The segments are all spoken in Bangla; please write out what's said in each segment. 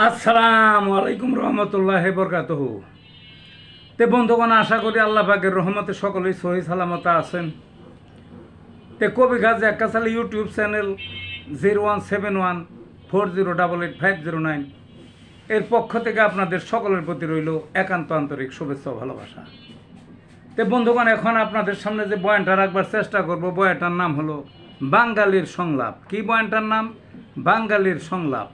আসসালামু আলাইকুম রহমতুল্লাহ বরকাতহু। তে বন্ধুগণ, আশা করি আল্লাহ পাকের রহমতে সকলেই সহি সালামত আছেন। তে কবি গাছ একাশালি YouTube channel zero one seven one four zero double eight five zero nine এর পক্ষ থেকে আপনাদের সকলের প্রতি রইল একান্ত আন্তরিক শুভেচ্ছা ভালোবাসা। তে বন্ধুগণ, এখন আপনাদের সামনে যে বয়ানটা রাখবার চেষ্টা করব, বয়ানটার নাম হলো বাঙালির সংলাপ। কি বয়ানটার নাম? বাঙালির সংলাপ।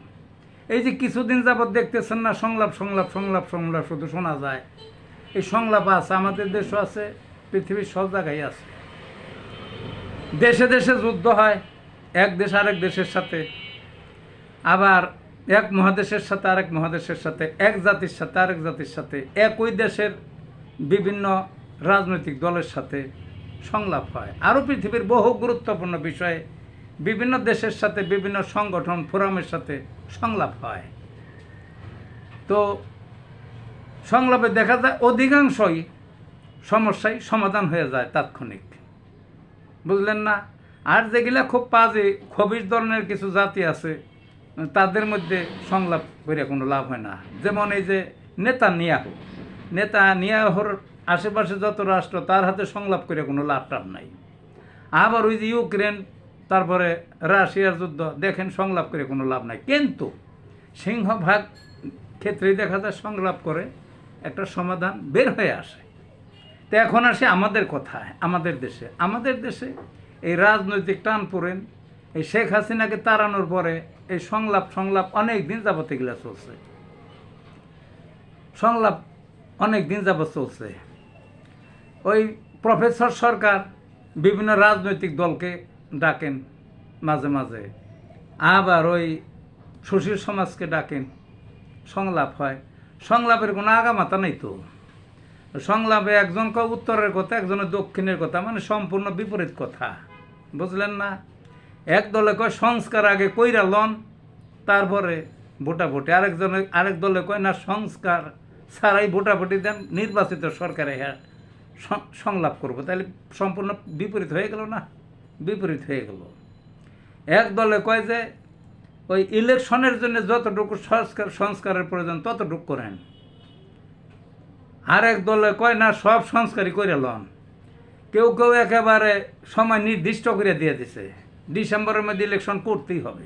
এই যে কিছুদিন যাবৎ দেখতেছেন না, সংলাপ সংলাপ সংলাপ সংলাপ শুধু শোনা যায়। এই সংলাপ আছে, আমাদের দেশও আছে, পৃথিবীর সব জায়গায় আছে। দেশে দেশে যুদ্ধ হয়, এক দেশ আরেক দেশের সাথে। আবার এক মহাদেশের সাথে আরেক মহাদেশের সাথে, এক জাতির সাথে আরেক জাতির সাথে, একই দেশের বিভিন্ন রাজনৈতিক দলের সাথে সংলাপ হয়। আরও পৃথিবীর বহু গুরুত্বপূর্ণ বিষয়ে বিভিন্ন দেশের সাথে বিভিন্ন সংগঠন, ফোরামের সাথে সংলাপ হয়। তো সংলাপে দেখা যায় অধিকাংশই সমস্যাই সমাধান হয়ে যায় তাৎক্ষণিক। বুঝলেন না? আর যেগুলা খুব পাজে খবির ধরনের কিছু জাতি আছে, তাদের মধ্যে সংলাপ করে কোনো লাভ হয় না। যেমন এই যে নেতা নিয়াহু নেতা নিয়াহর আশেপাশে যত রাষ্ট্র, তার হাতে সংলাপ করে কোনো লাভ টাভ নাই। আবার ওই যে ইউক্রেন তারপরে রাশিয়ার যুদ্ধ, দেখেন সংলাপ করে কোনো লাভ নাই। কিন্তু সিংহভাগ ক্ষেত্রেই দেখা যায় সংলাপ করে, একটা সমাধান বের হয়ে আসে। তো এখন আসে আমাদের কথায়, আমাদের দেশে। আমাদের দেশে এই রাজনৈতিক টান পড়েন, এই শেখ হাসিনাকে তাড়ানোর পরে এই সংলাপ সংলাপ অনেক দিন যাবত এগুলা চলছে। সংলাপ অনেক দিন যাবত চলছে। ওই প্রফেসর সরকার বিভিন্ন রাজনৈতিক দলকে ডাকেন মাঝে মাঝে। আবার ওই সুশীল সমাজকে ডাকেন। সংলাপ হয়। সংলাপের কোনো আগামাতা নেই তো। সংলাপে একজন কয় উত্তরের কথা একজনের দক্ষিণের কথা মানে সম্পূর্ণ বিপরীত কথা। বুঝলেন না? এক দলে কয়, সংস্কার আগে কইরা লন, তারপরে ভোটাভুটি। আরেকজনে আরেক দলে কয়, না, সংস্কার ছাড়াই ভোটাভুটি দেন, নির্বাচিত সরকারে সংলাপ করব। তাহলে সম্পূর্ণ বিপরীত হয়ে গেল না? বিপরীত হয়ে গেল। এক দলে কয় যে, ওই ইলেকশনের জন্য যতটুকু সংস্কার সংস্কারের প্রয়োজন ততটুকু করেন। আর এক দলে কয়, না, সব সংস্কারই করে লন। কেউ কেউ একেবারে সময় নির্দিষ্ট করে দিয়ে দিছে। ডিসেম্বরের মধ্যে ইলেকশন করতেই হবে।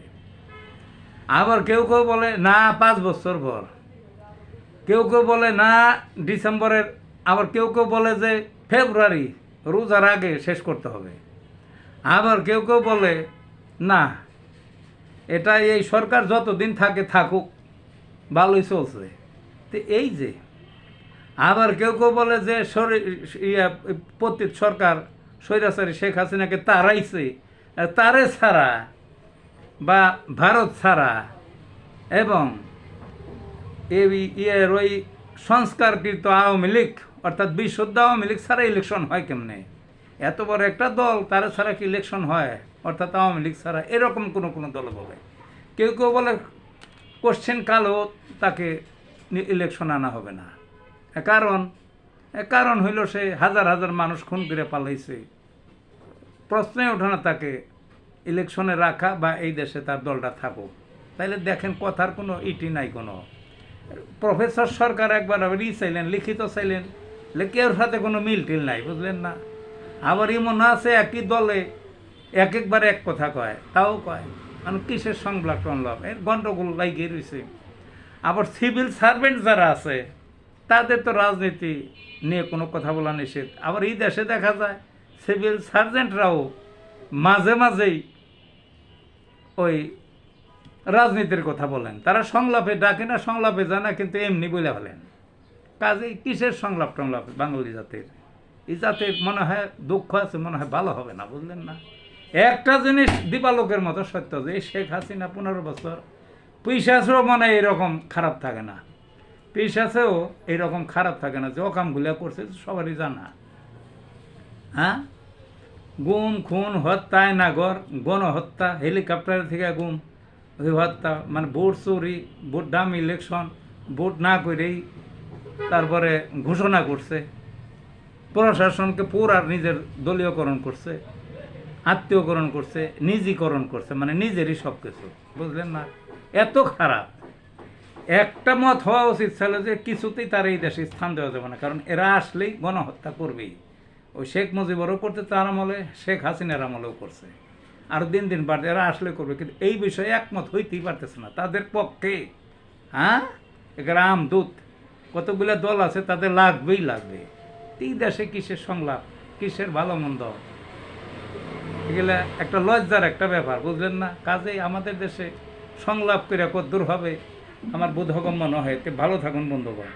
আবার কেউ কেউ বলে, না, পাঁচ বছর পর। কেউ কেউ বলে, না, ডিসেম্বরের আবার কেউ কেউ বলে যে, ফেব্রুয়ারি, রোজার আগে শেষ করতে হবে। আবার কেউ কেউ বলে, না এটা এই সরকার যতদিন থাকে, থাকুক, ভালোই চলছে। তো এই যে, আবার কেউ কেউ বলে যে ইয়া সরকার, স্বৈরাচারী শেখ হাসিনাকে তারাইছে, তারে ছাড়া বা ভারত ছাড়া এবং ইয়ের ওই সংস্কারকৃত আওয়ামী লীগ, অর্থাৎ বিশুদ্ধ আওয়ামী লীগ ছাড়া ইলেকশন হয় কেমনে? এত বড় একটা দল, তারা ছাড়া কি ইলেকশন হয়? অর্থাৎ আওয়ামী লীগ ছাড়া এরকম কোনো কোনো দল বলে কেউ কেউ বলে কোশ্চেন কালো, তাকে ইলেকশন আনা হবে না। কারণ কারণ হইল সে হাজার হাজার মানুষ খুন করে পালাইছে। প্রশ্নে ওঠে না তাকে ইলেকশনে রাখা বা এই দেশে তার দলটা থাকুক। তাইলে দেখেন কথার কোনো ইটি নাই কোনো। প্রফেসর সরকার একবার আবার ই চাইলেন, লিখিত চাইলেন। কেউর সাথে কোনো মিল টিল নাই, বুঝলেন না? আবার এমন আছে একই দলে এক একবার এক কথা কয়, তাও কয়। মানে কিসের সংলাপ টংলাপ এর গণ্ডগোল লাগিয়ে রয়েছে আবার সিভিল সার্ভেন্ট যারা আছে, তাদের তো রাজনীতি নিয়ে কোনো কথা বলা নিষেধ। আবার এই দেশে দেখা যায় সিভিল সার্জেন্টরাও মাঝে মাঝেই ওই রাজনীতির কথা বলেন। তারা সংলাপে ডাকে না, সংলাপে জানা কিন্তু এমনি বলে ফেলেন। কাজেই কিসের সংলাপ টংলাপ বাঙালি জাতির? এই জাতির মনে হয় দুঃখ আছে, মনে হয় ভালো হবে না, বুঝলেন না? একটা জিনিস দীপালোকের মতো সত্য যে শেখ হাসিনা পনেরো বছর পিসাসেও মনে এরকম খারাপ থাকে না। পিসাসেও এরকম খারাপ থাকে না যে অকামগুলা করছে, সবারই জানা। হ্যাঁ? গুম, খুন হত্যায় নাগর গণহত্যা, হেলিকপ্টার থেকে গুম হত্যা মানে ভোট চুরি, ভোট ডাম ইলেকশন, ভোট না করেই তারপরে ঘোষণা করছে। প্রশাসনকে পুরা নিজের দলীয়করণ করছে, আত্মীয়করণ করছে, নিজীকরণ করছে মানে নিজেরই সব কিছু বুঝলেন না? এত খারাপ। একটা মত হওয়া উচিত ছিল যে কিছুতেই তার এই দেশে স্থান দেওয়া যাবে না, কারণ এরা আসলেই গণহত্যা করবেই। ওই শেখ মুজিবরও করতে তার আমলে, শেখ হাসিনার আমলেও করছে। আর দিন দিন বাড়ছে, এরা আসলে করবে, কিন্তু এই বিষয়ে একমত হইতেই পারতেছে না। তাদের পক্ষে হ্যাঁ? গ্রাম দূত কতগুলো দল আছে, তাদের লাগবেই লাগবে। এই দেশে কিসের সংলাপ, কিসের ভালো মন্দ? এগুলা একটা লজ্জার একটা ব্যাপার, বুঝলেন না? কাজেই আমাদের দেশে সংলাপ করে কত দূর হবে? আমার বোধগম্য এতে ভালো থাকুন, বন্ধুগণ।